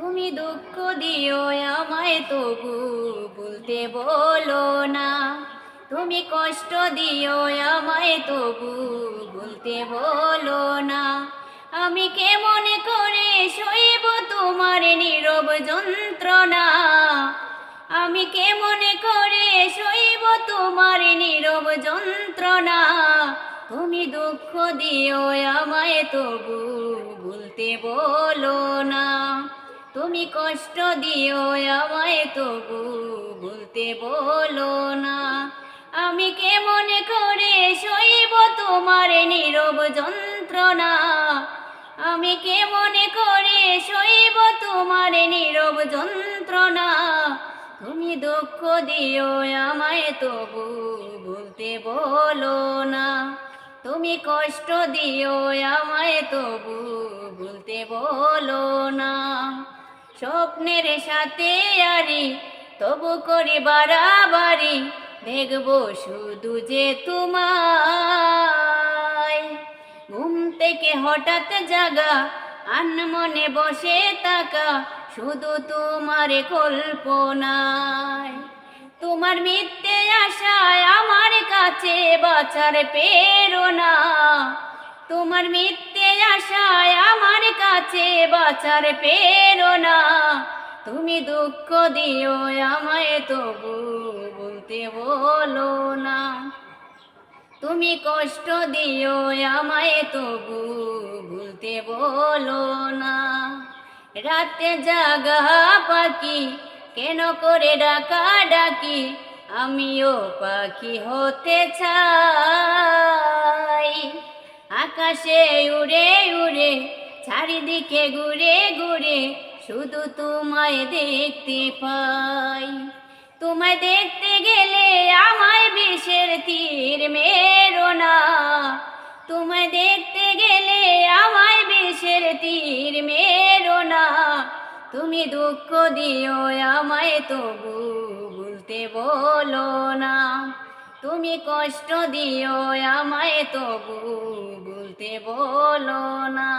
তুমি দুঃখ দিও আমায়, তবু বলতে বলো না। তুমি কষ্ট দিও আমায়, তবু বলতে বলো না। আমি কেমন করে সইব তোমার নীরব যন্ত্রণা? আমি কেমন করে সইব তোমার নীরব যন্ত্রণা? তুমি দুঃখ দিও আমায়, তবু বলতে বলো তুমি কষ্ট দিও, আমায় তবু বলতে বলো না। আমি কেমন করে সইব তোমার নীরব যন্ত্রণা? আমি কেমন করে সইব তোমার নীরব যন্ত্রণা? তুমি দুঃখ দিও, আমায় তবু বলতে বলো না। তুমি কষ্ট দিও, আমায় তবু বলতে বলো না। স্বপ্নের সাথে আরি, তবু করি বাড়াবাড়ি, দেখব শুধু যে তোমায়। ঘুম থেকে হঠাৎ জাগা, আনমনে বসে তাকা শুধু তোমার কল্পনায়। তোমার মিথ্যে আশায় আমার কাছে বাঁচার পেরোনা তোমার মিথ্যে আশায় আমার কাছে বাঁচার পেরোনা তুমি দুঃখ দিও, আমায় তবু বলতে বলো না। তুমি কষ্ট দিও, আমায় তবু ভুলতে বলো না। রাতে জাগা পাখি, কেন করে ডাকা ডাকি? আমিও পাখি হতে চাই। আকাশে উড়ে উড়ে, চারিদিকে ঘুরে ঘুরে শুধু তোমায় দেখতে পাই। তোমায় দেখতে গেলে আমায় বিষের তীর মেরো না। তোমায় দেখতে গেলে আমায় বিষের তীর মেরো না। তুমি দুঃখ দিও আমায়, তবু বলতে বলো না। তুমি কষ্ট দিও আমায় তবু বলতে বলো না।